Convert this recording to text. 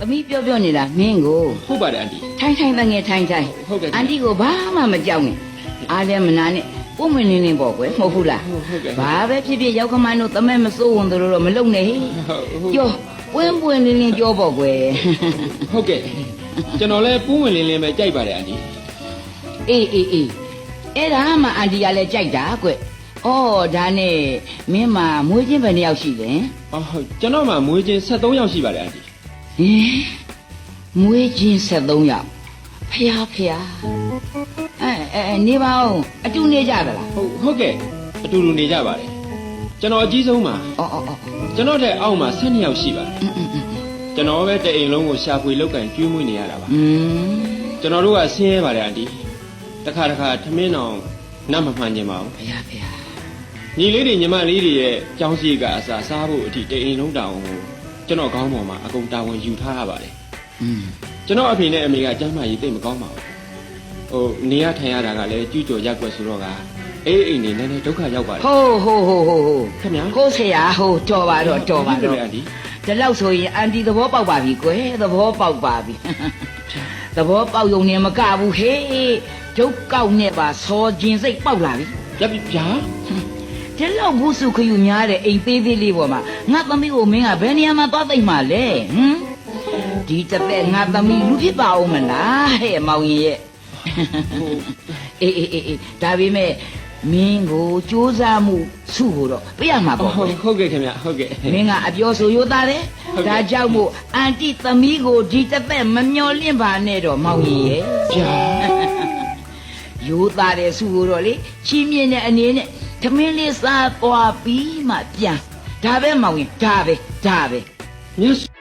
သမီးပြောပြောနေတာမင်းကိုဟုတ်ပါတယ်အန်တီထိုင်ထိုင်တငယ်ထိုင်ထိုင်ဟုတ်ကဲ့အန်တီကိုဘာမှမကြောက်နဲ့အားလည်းမနာနဲ့ပုံမင်းနေနေပေါ့ကွယ်မဟုတ်ဘူးလားဟုတ်ဟုတ်ကဲ့ဘာပဲဖြစ်ဖြစ်ရောက်ခမန်းတို့တမဲမစိုးဝင်တို့တော့မလုံနဲ့ဟိဟုတ်ဟုတ်ကြောပွင့်ပွင့်လင်းလင်းကြောပေါ့ကွယ်ဟုတ်ကဲ့ကျွန်တော်လည်းပူးဝင်လင်းလင်းပဲကြိုက်ပါတယ်အန်တီအေးအေးအေးအဲ့ဒါမှအန်တီကလည်းကြိုက်တာကွယ်ဩဒါနဲ့မင်းမမွေးချင်းဘယ်နှစ်ယောက်ရှိလဲအော်ဟုတ်ကျွန်တော်မှမွေးချင်း73ယောက်ရှိပါတယ်အန်တီ ဟင်မွေးချင်း73ရောက်ဖျားဖျားအဲအဲနေပါဦးအတူနေကြသလားဟုတ်ဟုတ်ကဲ့အတူတူနေကြပါတယ်ကျွန်တော်အကြီးဆုံးမှာအော်အော်အော်ကျွန်တော်တဲ့အောက်မှာ12ယောက်ရှိပါတယ်ကျွန်တော်ပဲတအိမ်လုံးကိုရှာဖွေလောက်ကင်ကျွေးမွေးနေရတာပါကျွန်တော်တို့ကဆင်းရဲပါတယ်အန်တီတစ်ခါတစ်ခါထမင်းတော်နတ်မမှန်ကြပါဘူးဖျားဖျားညီလေးတွေညီမလေးတွေရဲ့ကြောင်းစီကအစာစားဖို့အထိတအိမ်လုံးတောင်းကို ကျွန်တော်ခေါင်းပေါ်မှာအကုန်တာဝန်ယူထားရပါတယ်อืมကျွန်တော်အဖေနဲ့အမေကကျမ်းမာရေးသိပ်မကောင်းပါဘူးဟိုနေရထိုင်ရတာကလည်းကျူးကျော်ရက်ွက်ဆိုတော့ကအေးအိမ်နေနည်းနည်းဒုက္ခရောက်ပါတယ်ဟိုးဟိုးဟိုးဟိုးဟိုးခင်ဗျာကိုဆရာဟိုးတော်ပါတော့တော်ပါတော့အန်တီဒီလောက်ဆိုရင်အန်တီသဘောပေါက်ပါပြီကွယ်သဘောပေါက်ပါပြီသဘောပေါက်ယုံနေမကဘူးဟေးဒုက္ကောက်နဲ့ပါစောခြင်းစိတ်ပေါက်လာပြီပြပြပြာ ဒီလောက်ဘူးစုခယူများတဲ့အိမ်သေးသေးလေးပေါ်မှာငါသမီးကိုမင်းကဘယ်နေရာမှာသွားသိမ့်မှာလဲဟမ်ဒီတစ်သက်ငါသမီးလူဖြစ်ပါအောင်မလားဟဲ့မောင်ရင်ရဲ့အေးအေးအေးအေးဒါပေမဲ့မင်းကိုစူးစမ်းမှုစုဖို့တော့ပြရမှာပေါ့ဟုကွယ်တ်ဟုတ်ကဲ့ခင်ဗျဟုတ်ကဲ့မင်းကအပြောဆိုရိုးသားတယ်ဟုတ်ကဲ့ဒါကြောင့်မို့အန်တီသမီးကိုဒီတစ်သက်မမျော်လင့်ပါနဲ့တော့မောင်ကြီးရဲ့ပြာရိုးသားတယ်စုကိုတော့လေချီးမြှင့်တဲ့အနေနဲ့ သမင်းလေးစားသွားပြီးမှပြန်ဒါပဲမောင်ရင်ဒါပဲဒါပဲမြတ်